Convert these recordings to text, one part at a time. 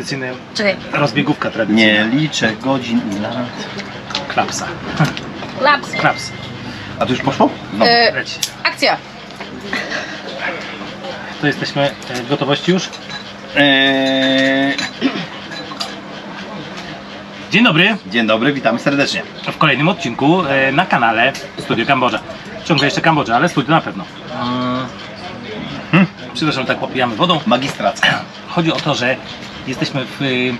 tradycyjny, Czekaj. rozbiegówka tradycyjna. Nie liczę godzin i lat. Klapsa. Laps. Klaps. A to już poszło? No. E, Leci. akcja. To jesteśmy e, w gotowości już. Eee, Dzień dobry. dzień dobry, witamy serdecznie. W kolejnym odcinku e, na kanale Studio Kambodża. Ciągle jeszcze Kambodża, ale studio na pewno. Hmm. Przepraszam, tak popijamy wodą. Magistracka. Chodzi o to, że jesteśmy w y,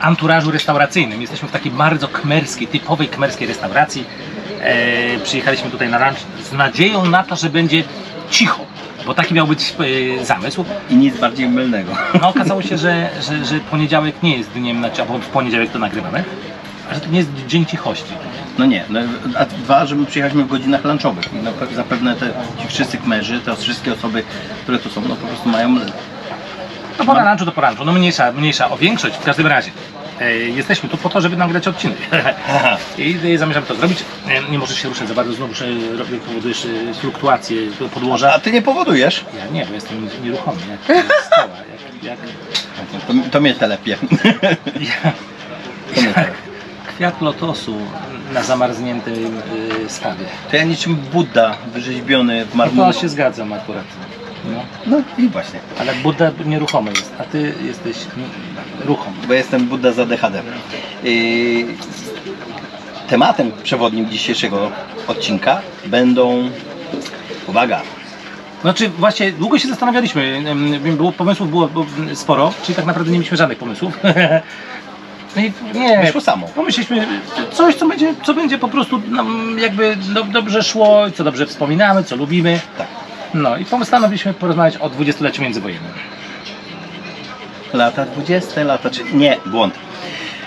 anturażu restauracyjnym. Jesteśmy w takiej bardzo kmerskiej, typowej kmerskiej restauracji. E, przyjechaliśmy tutaj na lunch z nadzieją na to, że będzie cicho, bo taki miał być y, zamysł. I nic bardziej mylnego. No okazało się, że, że, że poniedziałek nie jest dniem, znaczy, albo w poniedziałek to nagrywamy, a że to nie jest dzień cichości. No nie, no, a dwa, że my przyjechaliśmy w godzinach lunchowych. No, zapewne te, ci wszyscy kmerzy, te wszystkie osoby, które tu są, no po prostu mają... No po to po no mniejsza, mniejsza o większość w każdym razie. E, jesteśmy tu po to, żeby nagrać odcinek. I e, zamierzam to zrobić. E, nie możesz się ruszać za bardzo, znowu e, robię, powodujesz e, fluktuację podłoża. A ty nie powodujesz? Ja nie, bo jestem nieruchomy, jak jak, jak, To, to mnie telepie. jak kwiat lotosu na zamarzniętym e, stawie. To ja niczym Buddha wyrzeźbiony w No marmurze. to się zgadzam akurat. No. No i właśnie, Ale Buddha nieruchomy jest, a ty jesteś ruchomy. bo jestem Buddha z ADHD. Yy, tematem przewodnim dzisiejszego odcinka będą, uwaga, Znaczy właśnie długo się zastanawialiśmy, było, pomysłów było było sporo, czyli tak naprawdę nie mieliśmy żadnych pomysłów. No i nie, wyszło samo. pomyśleliśmy coś, co będzie, co będzie po prostu nam jakby do, dobrze szło, co dobrze wspominamy, co lubimy. Tak. No i postanowiliśmy porozmawiać o dwudziestoleciu międzywojennym. Lata 20, lata czy Nie, błąd.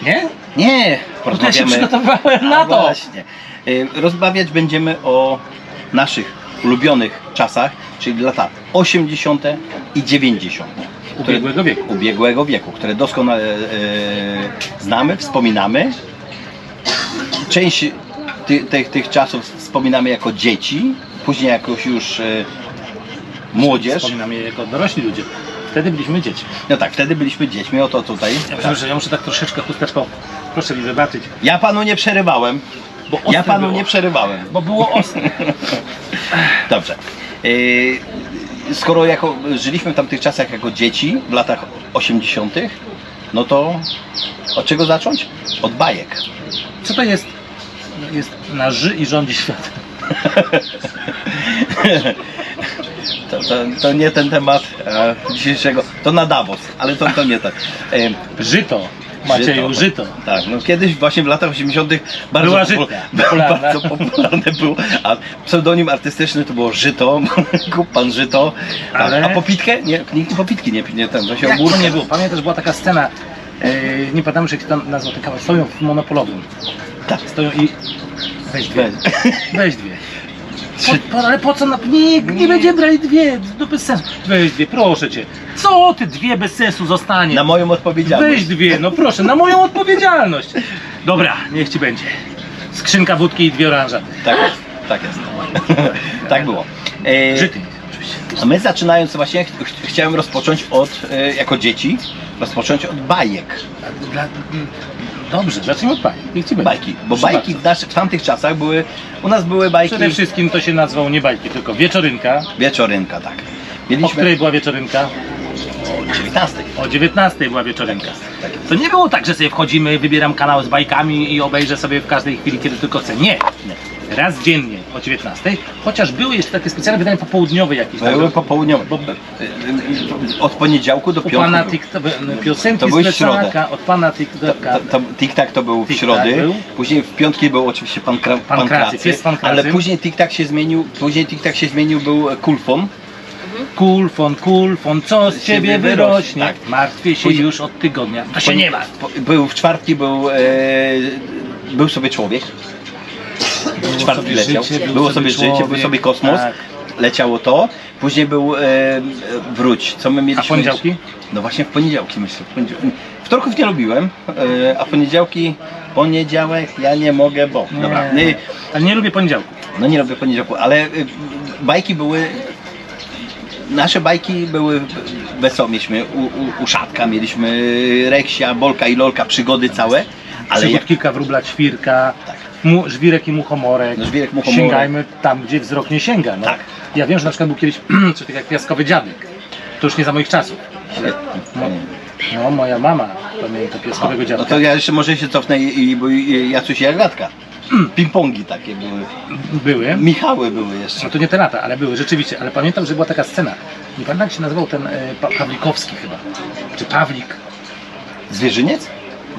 Nie? Nie, Bo to ja się porozmawiamy. przygotowywałem na A, to. Właśnie. Y, Rozmawiać będziemy o naszych ulubionych czasach, czyli lata 80. i 90. które- Ubiegłego wieku. Ubiegłego wieku, które doskonale e, znamy, wspominamy. Część ty, tych, tych czasów wspominamy jako dzieci, później jakoś już e, młodzież. Wspominamy je jako dorośli ludzie. Wtedy byliśmy dzieci. No tak, wtedy byliśmy dziećmi, oto tutaj. Ja muszę, że ja muszę tak troszeczkę chusteczką, proszę mi wybaczyć, Ja panu nie przerywałem. bo Ja panu było, nie przerywałem. Bo było ostre. Dobrze. Yy, Skoro jako, żyliśmy w tamtych czasach jako dzieci w latach 80., no to od czego zacząć? Od bajek. Co to jest? Jest na ży i rządzi światem. To, to, to nie ten temat e, dzisiejszego, to na Davos, ale to, to nie tak. E, Żyto. Macieju, żyto. Tak, no kiedyś właśnie w latach 80. bardzo, Była popu- popularna. bardzo popularne było, a pseudonim artystyczny to było Żyto, kup pan Żyto, tak. Ale- a popitkę? Nie, nikt popitki nie, nie ten, to się Jak to nie było? Pamiętasz, była taka scena, e, nie pamiętam jak się tam nazwał ten kawałek, stoją w monopolowym. Tak. Stoją i... Weź dwie. Weź. Weź dwie. Po, po, ale po co? Na... Nie, nie będziemy brali dwie, to bez sensu. Weź dwie, proszę cię. Co ty dwie bez sensu zostanie? Na moją odpowiedzialność. Weź dwie, no proszę, na moją odpowiedzialność. Dobra, niech ci będzie. Skrzynka wódki i dwie oranżady. Tak jest, tak jest. tak było. E. A my zaczynając właśnie, ch ch chciałem rozpocząć od, e, jako dzieci, rozpocząć od bajek. Dla, dobrze, zacznijmy od bajek. Niech ci będzie. Bajki, bo Proszę bajki bardzo. w, nasz, w tamtych czasach były, u nas były bajki, Przede wszystkim to się nazwał nie bajki, tylko wieczorynka. wieczorynka, tak. O której była wieczorynka? o 19. O 19 była wieczorynka. Tak jest. To nie było tak, że sobie wchodzimy, wybieram kanał z bajkami i obejrzę sobie w każdej chwili, kiedy tylko chcę. Nie. Raz dziennie o 19, chociaż były jeszcze takie specjalne wydania popołudniowe jakieś. tam. Były popołudniowe. Bo- e, Od poniedziałku do U pana piątku. tik, piosenki To były z środę. od pana TikToka. To, to, to był w środy, był. później w piątki był oczywiście pan, Kra, pan, Pan Kracy, Kracy, pan Kracy. ale później Tik-tak się zmienił, później Tik-tak się zmienił, był Kulfon. Kulfon, kulfon, co z ciebie wyrośnie? Tak. Martwię się Później- już od tygodnia. To się nie ma. Był w czwartki, był, e, był sobie człowiek. Sobie leciał. życie, był było sobie życie, był sobie kosmos. tak. Leciało to. Później był e, wróć. Co my mieliśmy? A poniedziałki? No właśnie w poniedziałki myślę. W poniedział- Wtorków nie lubiłem, e, a poniedziałki, poniedziałek ja nie mogę, bo. Dobra. Nie. Nie, Ale nie lubię poniedziałku. no nie lubię poniedziałku, ale e, bajki były nasze bajki były wesołe. Mieliśmy u, u, uszatka, mieliśmy reksia, bolka i lolka, przygody całe. Ale Przygód jak, kilka wróbla ćwirka, Tak. Mu, żwirek i muchomorek. No, żwirek, muchomorek. Sięgajmy tam, gdzie wzrok nie sięga. No. Tak. Ja wiem, że na przykład był kiedyś coś takiego jak piaskowy dziadek. To już nie za moich czasów. No, no moja mama pamięta piaskowego no dziadka. to ja jeszcze może się cofnę i, i, bo i Jacuś i Agatka. Ping-pongi takie były. Były. Michały były jeszcze. No to nie te lata, ale były rzeczywiście. Ale pamiętam, że była taka scena. Nie pamiętam jak się nazywał ten e, pa Pawlikowski chyba. Czy Pawlik? Zwierzyniec?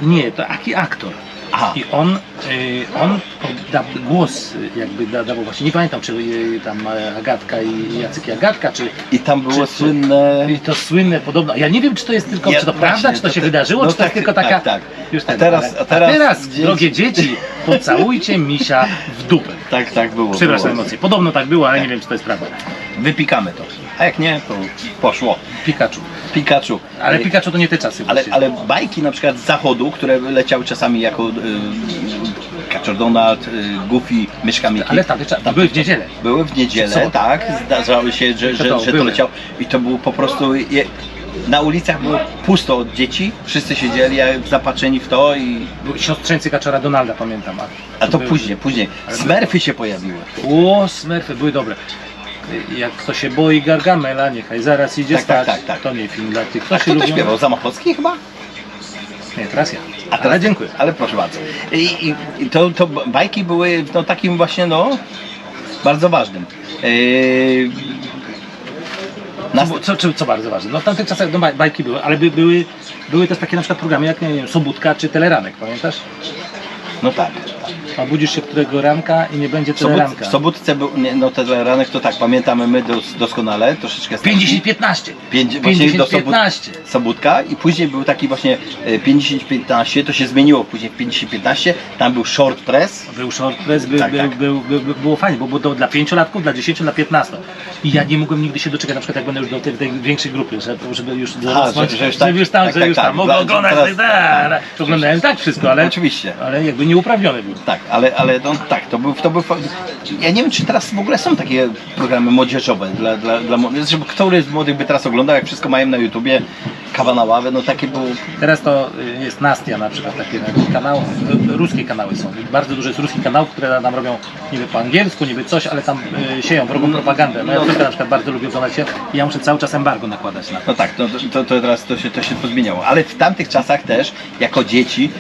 Nie, to taki aktor. Aha. I on, y, on da, głos y, jakby da, dawał właśnie, nie pamiętam czy y, tam e, Agatka i Jacek i Agatka, czy I tam było Czy- słynne... i to słynne podobno, ja nie wiem czy to jest tylko, Ja- czy to właśnie, prawda, czy to to się te- wydarzyło, no czy to jest tak, tylko taka, tak, tak. już A ten, teraz- ale- a teraz dzieci. dzieci- drogie dzieci, pocałujcie misia w dupę. Tak, tak było. Przepraszam było. emocje, podobno tak było, ale nie Tak. wiem czy to jest prawda. Wypikamy to. A jak nie, to poszło. Pikachu. Pikachu. Ale Pikachu to nie te czasy ale, ale bajki na przykład z zachodu, które leciały czasami jako y, Kaczor Donald, y, Goofy, Myszka Miki. Ale tamte czasy, były w niedzielę. Były w niedzielę, Co? tak, zdarzały się, że, To że, to, że to były. leciało i to było po prostu, je, na ulicach było pusto od dzieci, wszyscy siedzieli jak zapatrzeni w to i, Był Siostrzeńcy Kaczora Donalda pamiętam. a to były- później, później, Smurfy się pojawiły. O, smerfy były dobre. Jak kto się boi Gargamela, niechaj zaraz idzie Tak, tak, stać. tak, tak. To nie film dla tych, kto A się kto to lubią. śpiewał? Zamachowski chyba? Nie, teraz ja. A Ale dziękuję. Ale proszę bardzo. I, i, to, to bajki były no, takim właśnie, no, bardzo ważnym. Yy, nas, Co, co, co bardzo ważne, no w tamtych czasach no, baj- bajki były, ale by, były, były też takie na przykład programy jak nie wiem, Sobutka czy Teleranek, pamiętasz? no tak. A budzisz się którego ranka i nie będzie W, sobot, Teleranka. w sobotce był, nie, no ten ranek to tak, pamiętamy my dos, doskonale, troszeczkę starsi. 50-15. Pięć- właśnie do 50-15. Sobótka i później był taki właśnie e, 50-15, to się zmieniło później w 50-15, tam był short press, Był short press, był, Tak, był, tak. Był, był, był, było fajnie, bo było do, dla pięciolatków, dla 10, dla 15. I ja nie mogłem nigdy się doczekać, na przykład jak będę już do tej, tej większej grupy, żeby, żeby już dorosnąć, że- że już tak- żeby już tam, tak, że tak, już tak. tam mogę Dla- oglądać, teraz- tak, tak. To oglądałem tak wszystko, ale, oczywiście. ale jakby nieuprawniony był. Tak, ale, ale no, tak, to był, to był. Ja nie wiem, czy teraz w ogóle są takie programy młodzieżowe dla, dla, dla. Żeby który z młodych by teraz oglądał, jak wszystko mają na YouTubie, kawa na ławę, no takie było. Teraz to y, jest Nastia na przykład, takie no, kanał, y, ruskie kanały są. Bardzo dużo jest ruskich kanałów, które nam robią niby po angielsku, niby coś, ale tam y, sieją wrogą propagandę. Moja córka na przykład bardzo lubi oglądać się i ja muszę cały czas embargo nakładać na to. No tak, no, to, to, to teraz to się, to się pozmieniało. Ale w tamtych czasach też, jako dzieci,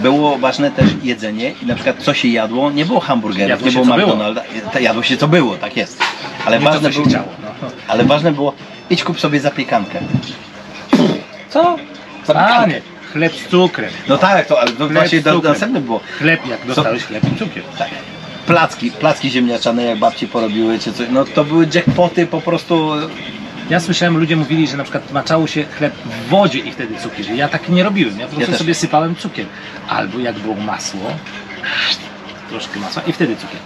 było ważne też jedzenie i na przykład co się jadło, nie było hamburgerów, Jadło nie się, było co było. McDonalda, jadło się co było, tak jest. Ale Nie to, ważne co się było, chciało. No. ale ważne było, idź kup sobie zapiekankę. Co? Panie, chleb z cukrem. No tak, to, ale to Chleb właśnie z do, cukrem. następne było. Chleb, jak dostałeś chleb i cukier. Tak. Placki, placki ziemniaczane jak babci porobiły czy coś, no to były jackpoty po prostu, Ja słyszałem, ludzie mówili, że na przykład maczało się chleb w wodzie i wtedy cukier. Ja tak nie robiłem, ja po prostu też. sobie sypałem cukier. Albo jak było masło, troszkę masła i wtedy cukier.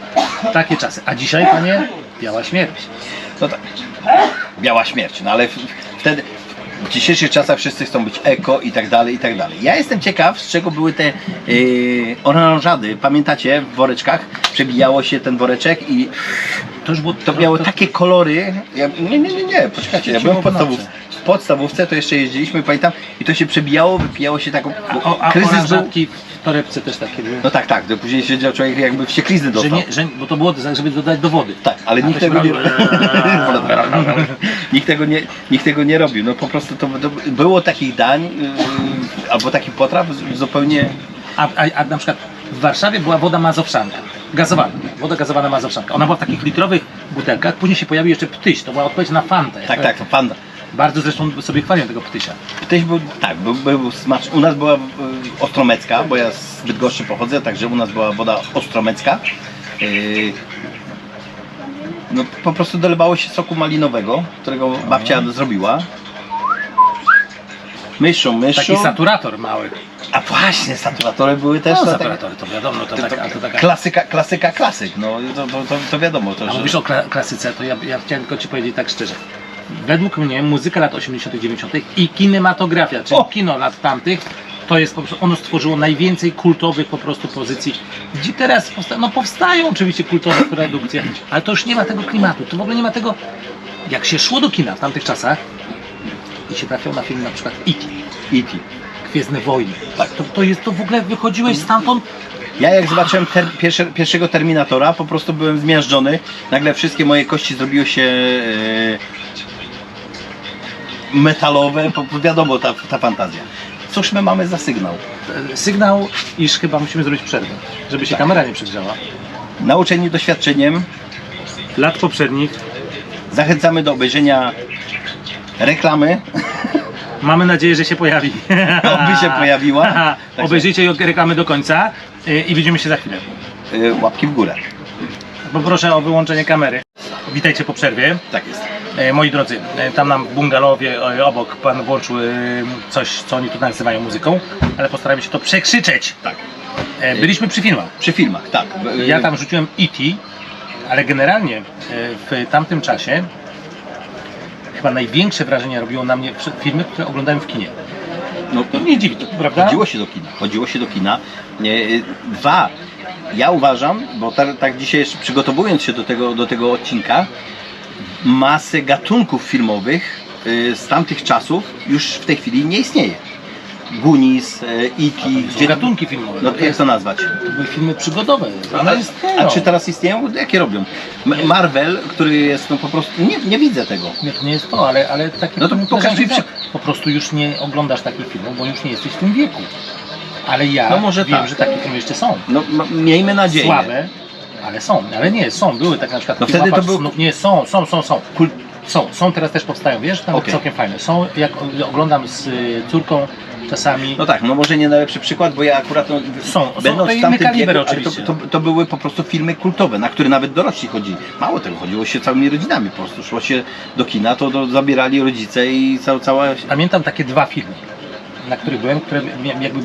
Takie czasy. A dzisiaj, panie, biała śmierć. no tak, biała śmierć, no ale w, wtedy w dzisiejszych czasach wszyscy chcą być eko i tak dalej, i tak dalej. Ja jestem ciekaw, z czego były te yy, oranżady, pamiętacie, w woreczkach, przebijało się ten woreczek i To już było to miało takie kolory, ja, nie, nie, nie, nie, poczekajcie, ja byłem w podstawówce, podstawówce to jeszcze jeździliśmy, pamiętam, i to się przebijało, wypijało się taką, bo o, a kryzys był, oranżatki w torebce też takie były. no tak, tak, to później siedział człowiek jakby wścieklizny Że dostał. nie, że, bo to było, żeby dodać do wody. Tak, ale nikt tego, nie, nikt, tego nie, nikt tego nie robił. No po prostu to, to było takich dań yy, albo takich potraw z- zupełnie. A, a, a na przykład w Warszawie była woda mazowszanka, gazowana, woda gazowana mazowszanka. Ona była w takich litrowych butelkach, później się pojawił jeszcze ptyś, to była odpowiedź na fantę. Tak, tak, to panda. Bardzo zresztą sobie chwalią tego ptysia. Ptyś był, tak, był, był smacz. U nas była yy, ostromecka, bo ja z Bydgoszczy pochodzę, także u nas była woda ostromecka. Yy, no po prostu dolewało się soku malinowego, którego babcia zrobiła. Myszą, myszą. Taki saturator mały. A właśnie, saturatory były też. No, to tak- saturatory, to wiadomo, to, taka, to to, taka... klasyka, klasyka, klasyk, no to, to, to, to wiadomo. To, A że... mówisz o kla- klasyce, to ja, ja chciałem tylko Ci powiedzieć tak szczerze. Według mnie muzyka lat 80., 90. i kinematografia, czyli kino lat tamtych, to jest po prostu, ono stworzyło najwięcej kultowych po prostu pozycji, gdzie teraz powsta- no powstają oczywiście kultowe produkcje, ale to już nie ma tego klimatu, to w ogóle nie ma tego, jak się szło do kina w tamtych czasach i się trafiał na film na przykład E.T., E.T. Gwiezdne Wojny, tak, to, to jest, to w ogóle wychodziłeś stamtąd, Ja jak zobaczyłem ter, pierwsze, pierwszego Terminatora, po prostu byłem zmiażdżony. Nagle wszystkie moje kości zrobiły się e, metalowe, po, wiadomo ta, ta fantazja. Cóż my mamy za sygnał? sygnał, iż chyba musimy zrobić przerwę, żeby się Tak. kamera nie przegrzała. Nauczeni doświadczeniem, Lat poprzednich zachęcamy do obejrzenia reklamy. Mamy nadzieję, że się pojawi. Oby się pojawiła. Także- Obejrzyjcie jej reklamy do końca y, i widzimy się za chwilę. E, łapki w górę. Poproszę o wyłączenie kamery. Witajcie po przerwie. Tak jest. E, Moi drodzy, e, tam nam w bungalowie e, obok pan włączył coś, co oni tutaj nazywają muzyką, ale postaramy się to przekrzyczeć. Tak. Byliśmy przy filmach. Przy filmach, tak. Ja tam rzuciłem E.T., ale generalnie w tamtym czasie chyba największe wrażenie robiło na mnie filmy, które oglądałem w kinie. no, To nie dziwi, to, prawda? Chodziło się do kina. Chodziło się do kina. Dwa, ja uważam, bo tak, tak dzisiaj jeszcze przygotowując się do tego, do tego odcinka, masę gatunków filmowych e, z tamtych czasów już w tej chwili nie istnieje. Goonies, e, E.T., Są gatunki filmowe. no jak to nazwać? To były filmy przygodowe. A, One istnieją. a czy teraz istnieją? Jakie robią? Marvel, który jest no po prostu, nie, nie widzę tego. Nie, to nie jest to, ale, ale takie No to filmy, pokaż mi są- Po prostu już nie oglądasz takich filmów, bo już nie jesteś w tym wieku. Ale ja No może wiem, tak. że takie filmy jeszcze są. No miejmy nadzieję. Słabe, ale są. Ale nie, są. Były tak na przykład No wtedy to był- Snów. Nie, są, są, są, są. Kul- Są, są, teraz też powstają, wiesz, tam Okej. całkiem fajne. Są, jak oglądam z y, córką czasami, No tak, no może nie najlepszy przykład, bo ja akurat no, Są, są, będąc w inny tamtym kaliber wieku, oczywiście. To, to, to były po prostu filmy kultowe, na które nawet dorośli chodzili. Mało tego, chodziło się całymi rodzinami po prostu. Szło się do kina, to zabierali rodzice i cała, cała... Pamiętam takie dwa filmy, na których byłem, które jakby,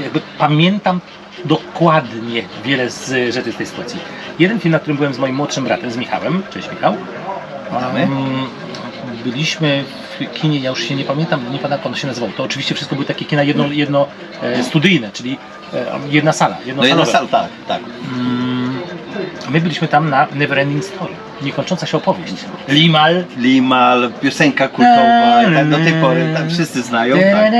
jakby pamiętam dokładnie wiele z rzeczy z tej sytuacji. Jeden film, na którym byłem z moim młodszym bratem, z Michałem. Cześć Michał. Witamy. Um, byliśmy w kinie, ja już się nie pamiętam, nie pamiętam jak ono się nazywało. To oczywiście wszystko były takie kina jedno, jedno e, studyjne, czyli e, jedna sala, No jedna jednosalowe. sal, tak, tak. Mm, My byliśmy tam na Neverending Story, niekończąca się opowieść. Limal. Limal, piosenka kultowa, tak do tej pory tak, wszyscy znają. Tak.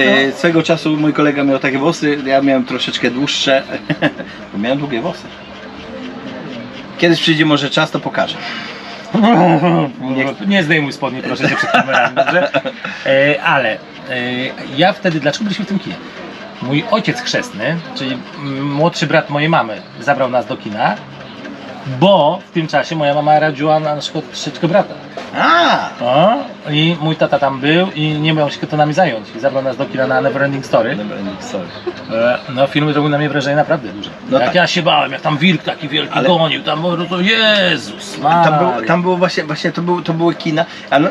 E, swego czasu mój kolega miał takie włosy, ja miałem troszeczkę dłuższe, bo miałem długie włosy. Kiedyś przyjdzie może czas, to pokażę. Nie, nie zdejmuj spodni, proszę cię przed kamerami, dobrze? E, ale e, ja wtedy, dlaczego byliśmy w tym kinie? Mój ojciec chrzestny, czyli młodszy brat mojej mamy, zabrał nas do kina, bo w tym czasie moja mama radziła na przykład troszeczkę brata. A, O, I mój tata tam był i nie miał się to nami zająć. I zabrał nas do kina na Neverending Story. Neverending Story. E, No filmy zrobiły na mnie wrażenie naprawdę duże. No jak tak. ja się bałem, jak tam wilk taki wielki Ale- gonił, tam po prostu Jezus Tam, był, tam było właśnie, właśnie to, był, to były kina, a no.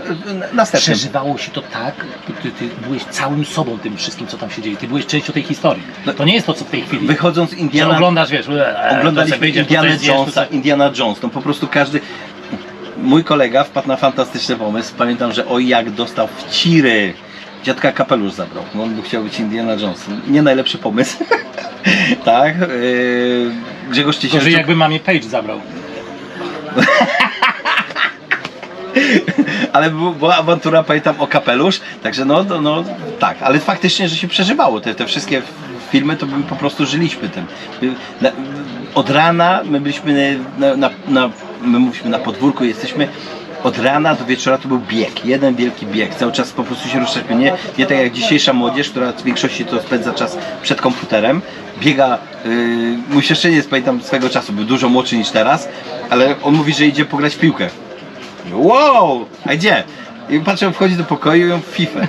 Przeżywało się to tak, ty, ty byłeś całym sobą tym wszystkim, co tam się dzieje. Ty byłeś częścią tej historii. No- To nie jest to, co w tej chwili. Wychodząc z Że Indiana, oglądasz, wiesz, e, to oglądaliśmy sobie to Indiana zjesz, to Jonesa, Indiana Jones, no po prostu każdy... Mój kolega wpadł na fantastyczny pomysł, pamiętam, że oj jak dostał w ciry. Dziadka kapelusz zabrał, no on by chciał być Indiana Jones. Nie najlepszy pomysł. tak, yy, Grzegorz Tylko, że Ciesielczuk, jakby mamie Page zabrał. ale był- była awantura, pamiętam, o kapelusz, także no, no, no tak, ale faktycznie, że się przeżywało, te, te wszystkie filmy, to my po prostu żyliśmy tym. Od rana my byliśmy na, na, na, my mówiliśmy na podwórku, jesteśmy od rana do wieczora to był bieg, jeden wielki bieg, cały czas po prostu się ruszaliśmy, nie, nie tak jak dzisiejsza młodzież, która w większości to spędza czas przed komputerem, biega, yy, mój siostrzeniec pamiętam swego czasu, był dużo młodszy niż teraz, ale on mówi, że idzie pograć w piłkę. Wow! A gdzie? I patrzę, wchodzi do pokoju i ją w FIFA.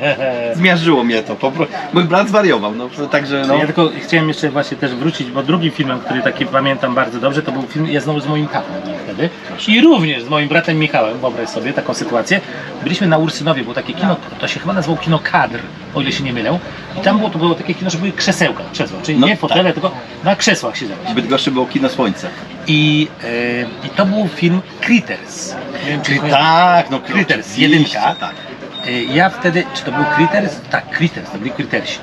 Zmiażdżyło mnie to. Po. Mój brat zwariował, no także no. Ja tylko chciałem jeszcze właśnie też wrócić, bo drugim filmem, który taki pamiętam bardzo dobrze, to był film, ja znowu z moim tatą byłem wtedy i również z moim bratem Michałem, wyobraź sobie taką sytuację. Byliśmy na Ursynowie, było takie kino, to się chyba nazywało kino kadr, o ile się nie mylę. I tam było, to było takie kino, że były krzesełka, krzesła, czyli No nie fotele, tak. tylko na krzesłach siedziałeś. W Bydgoszczy było kino Słońce. I, e, I to był film Critters. Nie wiem, czy kojarzysz. Tak, no Critters, oczywiście, jedynka. Tak. Y, Ja wtedy, czy to był Critters? Tak, Critters, to byli Crittersi.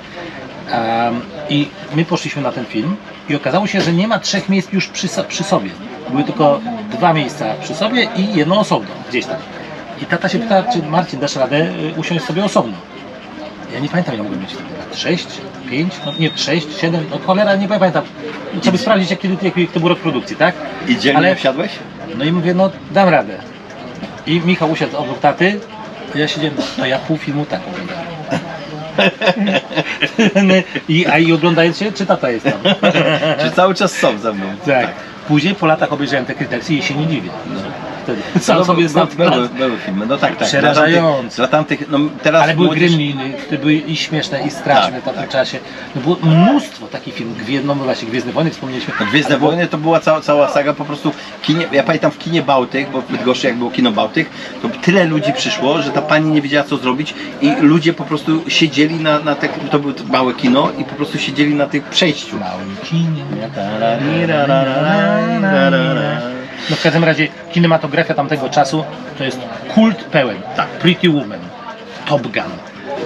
Um, I my poszliśmy na ten film i okazało się, że nie ma trzech miejsc już przy, so- przy sobie. były tylko dwa miejsca przy sobie i jedno osobno, gdzieś tam. I tata się pyta, czy Marcin dasz radę y, usiąść sobie osobno. Ja nie pamiętam, ile mogłem mieć wtedy. 6, 5, no nie, 6, 7, no cholera, nie pamiętam. Trzeba sprawdzić, jaki, jaki, to był rok produkcji, tak? I dzielnie Ale- wsiadłeś? No i mówię, no dam radę. I Michał usiadł obok taty, a ja siedziałem, to ja pół filmu tak oglądałem. I, a i oglądając się, czy tata jest tam? Czy cały czas są ze mną? Tak. Później po latach obejrzałem te krytersy i się nie dziwię. Wtedy. Sam No, sobie znam były, były filmy, no tak, tak. Przerażające. Dla tamtych, no teraz Ale były młodzież- gremliny, które były i śmieszne, i straszne Tak, w tamtym tak. czasie. No było mnóstwo takich filmów. Gwiezdno, no właśnie Gwiezdne Wojny wspomnieliśmy. No, Gwiezdne było- Wojny to była cała, cała saga po prostu kinie, ja pamiętam w kinie Bałtyk, bo w Bydgoszczy jak było kino Bałtyk, to tyle ludzi przyszło, że ta pani nie wiedziała co zrobić i ludzie po prostu siedzieli na, na te, to było małe kino i po prostu siedzieli na tych przejściu. małym kinie. No w każdym razie kinematografia tamtego czasu to jest kult pełen. Tak. Pretty Woman, Top Gun.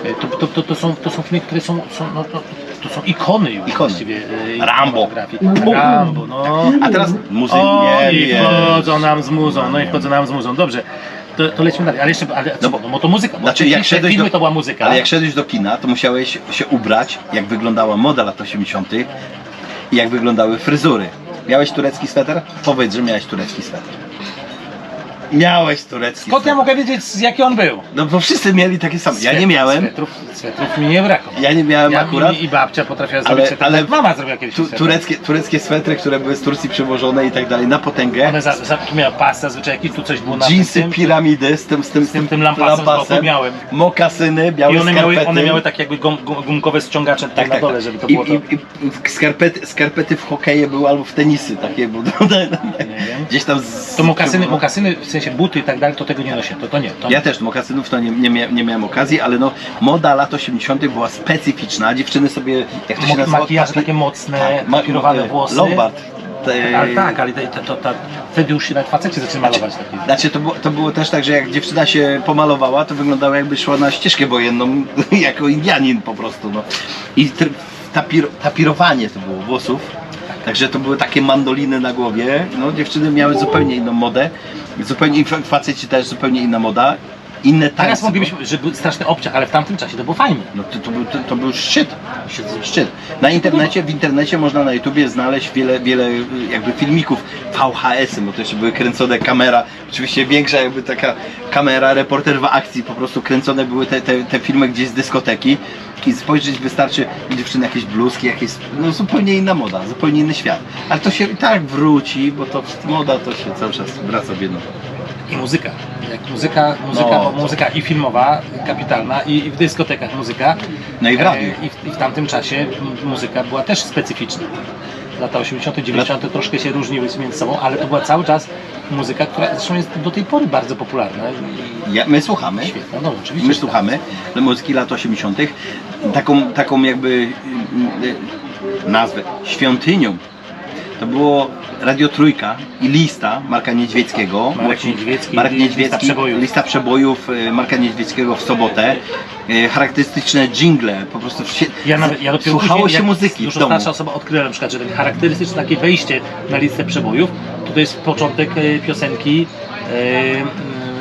E, To, to, to, to, są, to są filmy, które są, są no, to, to są ikony już Ikony. właściwie. e, Rambo. Rambo, no. A teraz muzyk O, nie i wchodzą nam z muzą, no i wchodzą nam z muzą. Dobrze, to, to lecimy dalej. Ale jeszcze, ale No no, bo- bo, to muzyka, bo Znaczy, znaczy, jak szedłeś filmy do- to była muzyka. Ale jak szedłeś do kina, to musiałeś się ubrać, jak wyglądała moda lat 80. i jak wyglądały fryzury. Miałeś turecki sweter? Powiedz, że miałeś turecki sweter. Miałeś turecki Skąd ja mogę wiedzieć, z jaki on był? No bo wszyscy mieli takie same. Ja nie miałem. Swetrów, swetrów mi nie brakło. Ja nie miałem ja, akurat. I, I babcia potrafiła zrobić ale, ale- ale mama zrobiła kiedyś Tu, tureckie, tureckie swetry, które były z Turcji przywożone i tak dalej, na potęgę. One za, za, tu miała pas zazwyczaj jakiś, tu coś było na Jeansy, tym, piramidy z tym, z tym, z tym, tym lampasem, z boku miałem. mokasyny, białe I one skarpety. miały, one miały tak jakby gum, gum, gumkowe ściągacze tutaj na dole, żeby to Tak, I, było to... i, i skarpety, skarpety w hokeje były albo w tenisy takie, bo wiem. gdzieś tam z... To mokasyny, mokasyny, w sensie buty i tak dalej, to tego nie nosię, to, to nie. To Ja też mokasynów to nie, nie, mia, nie miałem okazji, ale no moda lat 80. była specyficzna. Dziewczyny sobie, jak to się Mo- nazywa? makijaże takie mocne, ma- papirowane e, włosy. Lombard. Te- Ale tak, ale to, to, to, to, wtedy już się nawet faceci zaczęli malować takie. Znaczy to było, to było też tak, że jak dziewczyna się pomalowała, to wyglądała jakby szła na ścieżkę wojenną, jako Indianin po prostu. No. I tr- tapir, tapirowanie to było włosów. Także to były takie mandoliny na głowie. No, dziewczyny miały zupełnie inną modę. Zupełnie, faceci też zupełnie inna moda. Inne tańce. Teraz moglibyśmy, że był straszny obciach, ale w tamtym czasie to było fajne. No to, to, był, to, to był szczyt. szczyt. Na internecie, w internecie można na YouTubie znaleźć wiele, wiele jakby filmików VHS-y, bo to jeszcze były kręcone kamera, oczywiście większa jakby taka kamera, reporter w akcji, po prostu kręcone były te, te, te filmy gdzieś z dyskoteki i spojrzeć wystarczy dziewczyny jakieś bluzki, jakieś, no zupełnie inna moda, zupełnie inny świat. Ale to się i tak wróci, bo to moda to się cały czas wraca w jedno. I muzyka. Jak muzyka, muzyka, No, bo to- muzyka i filmowa, kapitalna, i, i w dyskotekach muzyka. No i w radiu. E, I w, I w tamtym czasie m, muzyka była też specyficzna. Lata 80., 90. troszkę się różniły między sobą, ale to była cały czas muzyka, która zresztą jest do tej pory bardzo popularna Ja, my słuchamy. świetna. No oczywiście. My że słuchamy muzyki lat 80. Taką, taką jakby y, y, nazwę świątynią. To było Radio Trójka i lista Marka Niedźwieckiego. Marek Niedźwiecki, Marek lista Niedźwiecki, przebojów. lista przebojów y, Marka Niedźwieckiego w sobotę. Y, Charakterystyczne jingle, po prostu wsie, Ja, nawet, ja dopiero słuchało później, się muzyki Dużo starsza osoba odkryła na przykład, że ten charakterystyczne takie wejście na listę przebojów, to to jest początek e, piosenki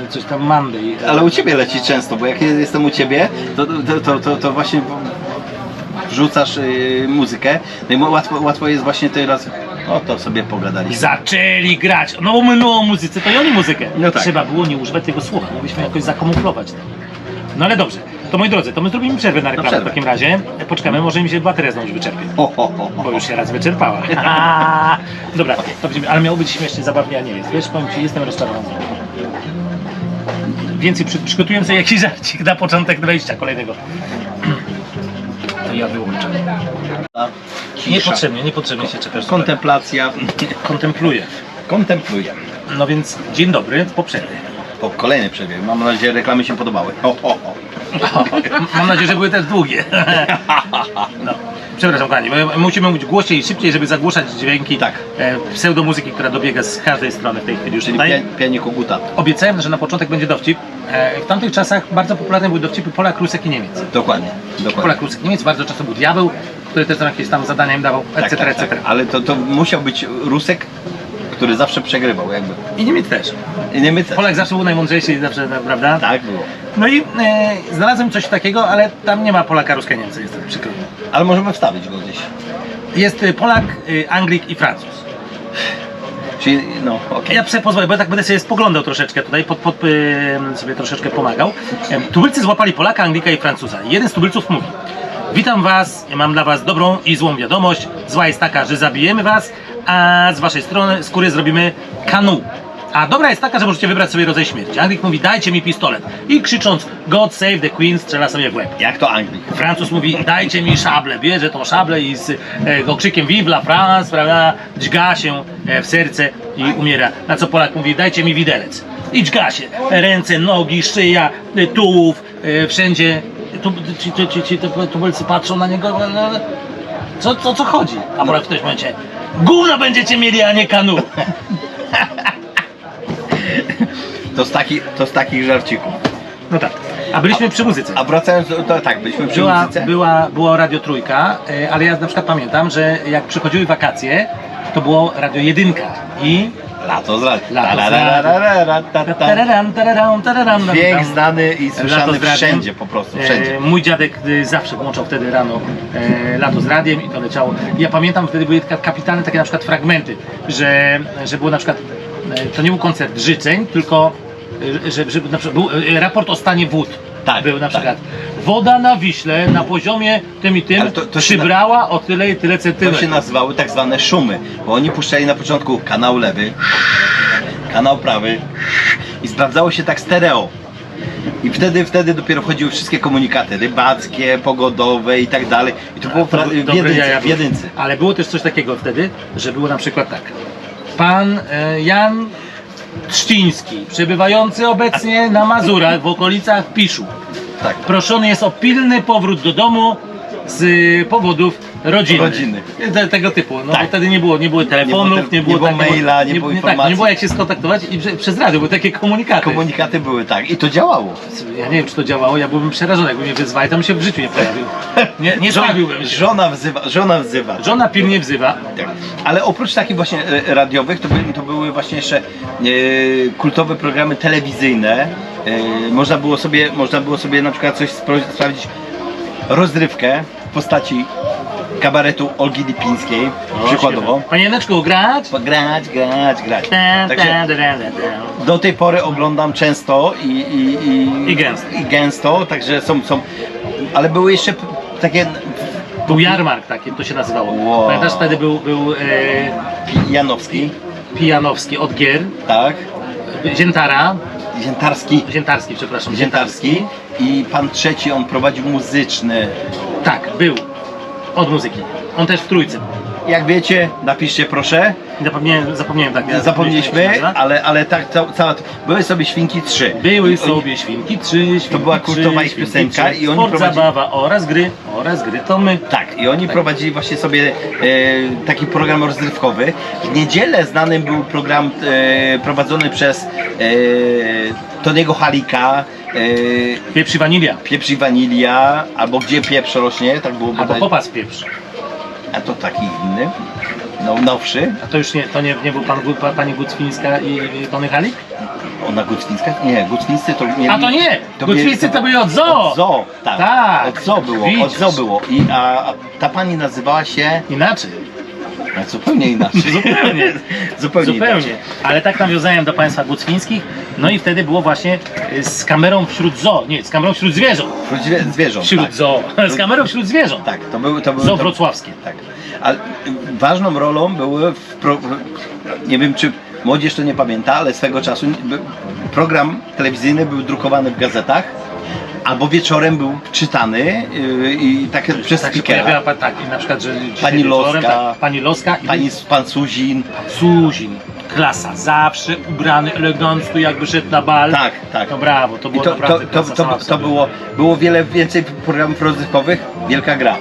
coś tam Monday. Ale u Ciebie leci często, bo jak jestem u Ciebie, to, to, to, to, właśnie wrzucasz y, muzykę, no i łatwo, łatwo jest właśnie teraz, o to sobie pogadaliśmy. zaczęli grać. No bo my o muzyce, to i oni muzykę. No tak. Trzeba było nie używać tego słowa, mogliśmy jakoś zakamuflować to. No ale dobrze, to moi drodzy, to my zrobimy przerwę na reklamę w przerwę. takim razie. Poczekamy, może mi się bateria znowu wyczerpie. Ho, ho. Bo już się raz wyczerpała. Dobra, to będziemy, ale miało być śmiesznie, zabawnie, a nie jest. Wiesz, powiem Ci, jestem rozczarowany. Więcej przy, przygotuję sobie jakiś żarcik na początek wejścia kolejnego. To ja wyłączę. Niepotrzebnie, niepotrzebnie się czepiasz. Kontemplacja. Kontempluję. Kontempluję. No więc dzień dobry, po przerwie. Po kolejnej przerwie. Mam nadzieję, że reklamy się podobały. Ho, ho, ho. Mam nadzieję, że były też długie. No. Przepraszam, kochani, musimy mówić głośniej i szybciej, żeby zagłuszać dźwięki Tak. e, pseudomuzyki, która dobiega z każdej strony w tej chwili już Czyli tutaj. pia, pianie koguta. Obiecałem, że na początek będzie dowcip. E, W tamtych czasach bardzo popularne były dowcipy Polak, Rusek i Niemiec. Dokładnie. Dokładnie. Polak, Rusek, Niemiec, bardzo często był diabeł, który też tam jakieś tam zadania im dawał, etc., Tak, tak, etc. tak. Ale to, to musiał być Rusek, który zawsze przegrywał jakby. I Niemiec też. I nie my też. Polak zawsze był najmądrzejszy i zawsze, prawda? Tak było. No i e, znalazłem coś takiego, ale tam nie ma Polaka ruska Niemcy, jest przykro. Ale możemy wstawić go gdzieś. Jest e, Polak, e, Anglik i Francuz. Czyli, no, okej. Ja sobie pozwolę, bo ja tak będę sobie spoglądał troszeczkę tutaj, pod, pod, em, sobie troszeczkę pomagał. Tubylcy złapali Polaka, Anglika i Francuza. Jeden z tubylców mówi Witam was, mam dla was dobrą i złą wiadomość. Zła jest taka, że zabijemy was, a z waszej strony skóry zrobimy kanu. A dobra jest taka, że możecie wybrać sobie rodzaj śmierci. Anglik mówi dajcie mi pistolet. I krzycząc God save the Queen strzela sobie w łeb. Jak to Anglik? Francuz mówi, dajcie mi szablę, bierze tą szablę i z e, okrzykiem Vive la France, prawda, dźga się e, w serce i umiera. Na co Polak mówi, dajcie mi widelec. I dźga się. Ręce, nogi, szyja, e, tułów, e, wszędzie. Tu, ci, ci, ci, ci tu- tubylcy patrzą na niego, no, co, co, co chodzi? A Polak w którymś momencie, gówno będziecie mieli, a nie kanu. To z, taki, to z takich żarcików. No tak. A byliśmy przy muzyce. A wracając do, to tak, byliśmy przy była, muzyce. była, było Radio Trójka, e, ale ja na przykład pamiętam, że jak przychodziły wakacje, to było Radio Jedynka i... Lato z tararam, Dźwięk znany i słyszany wszędzie po prostu, wszędzie. E, mój dziadek e, zawsze włączał wtedy rano e, lato z radiem i to leciało. Ja pamiętam, wtedy były taka- kapitalne takie na przykład fragmenty, że, że było na przykład, e, to nie był koncert życzeń, tylko że, że na przykład był e, raport o stanie wód. Tak, Był na tak. przykład woda na Wiśle na poziomie tym i tym Ale to- to się przybrała o tyle i tyle To centymetrów. się nazywały tak zwane szumy, bo oni puszczali na początku kanał lewy, kanał prawy i sprawdzało się tak stereo. I wtedy, wtedy dopiero wchodziły wszystkie komunikaty rybackie, pogodowe i tak dalej. I to było pra- w jedynce, jaja w jedynce. Ale było też coś takiego wtedy, że było na przykład tak. Pan e, Jan Trzciński, przebywający obecnie na Mazurach w okolicach Piszu. Tak. Proszony jest o pilny powrót do domu z powodów rodziny. Rodziny. Te, tego typu. No Tak. bo wtedy nie było, nie było telefonów, te- nie było, nie było tak, maila, nie było tak, informacji. nie było jak się skontaktować i prze, przez radio były takie komunikaty. Komunikaty były tak i to działało. Ja nie wiem, czy to działało, ja byłbym przerażony, jakby mnie wyzwali, to bym się w życiu nie pojawił. Nie, nie się. Żona wzywa, żona wzywa. Żona pilnie wzywa. Tak. Ale oprócz takich właśnie e, radiowych, to, by, to były właśnie jeszcze e, kultowe programy telewizyjne. E, można, było sobie, można było sobie na przykład coś sprawdzić, rozrywkę w postaci kabaretu Olgi Lipińskiej, przykładowo. Panieneczku, grać? Grać, grać, grać. Ta, ta, Także ta, ta, ta. do tej pory oglądam często i, i, i, I gęsto. i gęsto, także są, są, ale były jeszcze p- takie Był jarmark taki, to się nazywało. Wow. Pamiętasz, wtedy był, był e, Janowski, Pijanowski od gier, tak, Ziętara, Ziętarski, Ziętarski, przepraszam, Ziętarski i pan trzeci, on prowadził muzyczny. Tak, był. Od muzyki. On też w trójce. Jak wiecie, napiszcie proszę. Zapomniałem, zapomniałem tak. ja- Zapomnieliśmy, jak się nazywa. ale, ale tak ca- cała. Były sobie świnki trzy. Były sobie świnki, trzy świnki, była kultowa trzy, ich piosenka i oni Sport, prowadzili- zabawa oraz gry, oraz gry to my. Tak, i oni prowadzili właśnie sobie e, taki program rozrywkowy. W niedzielę znanym był program e, prowadzony przez e, Toniego Halika, e, Pieprz i wanilia. Pieprz i Wanilia, albo Gdzie pieprz rośnie, tak było Albo bodaj. popas pieprz. A to taki inny, no, nowszy. A to już nie, to nie, nie był pan, pa, pani Gucwińska i, Tony Halik? Ona Gucwińska? Nie, Gucwińscy to nie. A to nie! Gucwińscy to byli od zoo! Od zoo, tak. Tak, Od zoo było, od widzisz. zoo było. I, a, a ta pani nazywała się Inaczej. A, zupełnie inaczej. Zupełnie. zupełnie, Zupełnie. inaczej. Ale tak nawiązałem do państwa gucwińskich. No i wtedy było właśnie y, z kamerą wśród zoo. Nie, z kamerą wśród zwierząt. Wśród zwie- zwierząt. Wśród tak. zoo. Z kamerą wśród zwierząt. Tak, to były. To były Zoo to, wrocławskie. Tak. Ale y, ważną rolą były, w pro, nie wiem czy młodzież to nie pamięta, ale swego czasu by- program telewizyjny był drukowany w gazetach. Albo wieczorem był czytany yy, i tak przez Tak speakera. pojawiała pa- tak, i na przykład, że dzisiaj Pani wieczorem, Loska. tak, pani Loska i Pani, pan Suzin. Suzin. Klasa, zawsze ubrany elegancko, jakby szedł na bal. Tak, tak. No brawo, to I było to, to, naprawdę to, klasa sama to, w to sobie. było, było wiele więcej programów rozrywkowych. Wielka gra.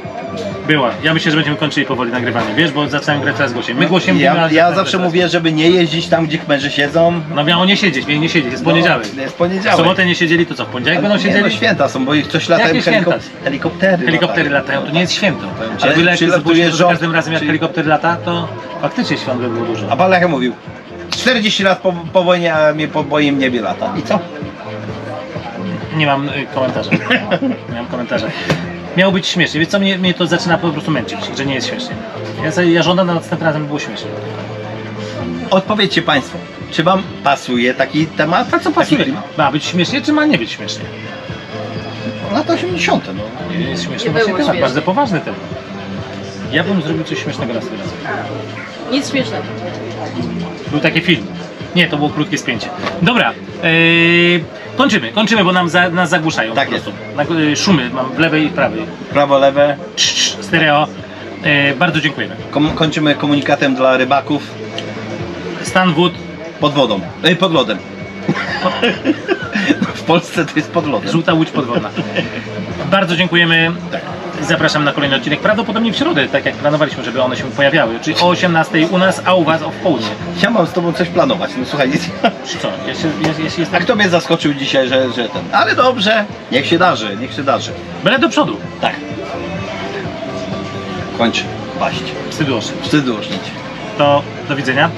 Była. Ja myślę, że będziemy kończyli powoli nagrywanie, wiesz, bo zacząłem grać teraz głosiem. My głosiem Ja, ja zawsze mówię, żeby nie jeździć tam, gdzie kmerzy siedzą. No miało nie siedzieć, mieli nie siedzieć, jest poniedziałek. No, jest W poniedziałek. sobotę nie siedzieli, to co, w poniedziałek będą Nie, no siedzieli? święta są, bo ich coś latają Jakie heliko święta? helikoptery. Helikoptery latają, to nie jest święto. Ale Ale jak przylatuje zobaczysz, że za rząd, każdym razem jak czyli- helikopter lata, to faktycznie świąt by było dużo. A pan Lechę mówił, 40 lat po, po wojnie, a mnie po wojnie mnie lata. I co? Nie mam y, komentarza. Nie mam komentarza. Miało być śmiesznie. Wiesz co, mnie, mnie to zaczyna po prostu męczyć, że nie jest śmiesznie. Ja, sobie- ja żądam na następnym razem by było śmiesznie. Odpowiedzcie Państwo, czy Wam pasuje taki temat? A co pasuje? Ma być śmiesznie, czy ma nie być śmiesznie? Lata 80. No. Nie jest śmieszny Nie właśnie temat, śmiesznie. bardzo poważny temat. Ja bym zrobił coś śmiesznego następnym razem. Nic śmiesznego. Był taki film. Nie, to było krótkie spięcie. Dobra, yy, kończymy, kończymy, bo nam za, nas zagłuszają Tak po prostu. Na, yy, szumy mam w lewej i prawej. Prawo, lewe. Cz, cz, stereo. Yy, bardzo dziękujemy. Kom- kończymy komunikatem dla rybaków Stan wód, pod wodą. Ej, pod lodem. w Polsce to jest pod lodem. żółta łódź podwodna. Bardzo dziękujemy. Tak. Zapraszam na kolejny odcinek, prawdopodobnie w środę, tak jak planowaliśmy, żeby one się pojawiały, czyli o 18 u nas, a u was o w południe. Ja mam z Tobą coś planować. No słuchaj, Czy co? Ja się, ja, ja się a jestem... kto mnie zaskoczył dzisiaj, że, że ten. Ale dobrze, niech się darzy, niech się darzy. Byle do przodu. Tak. Kończ. Paść. Wstydu oszy. Wstydu oszczędź. To do widzenia.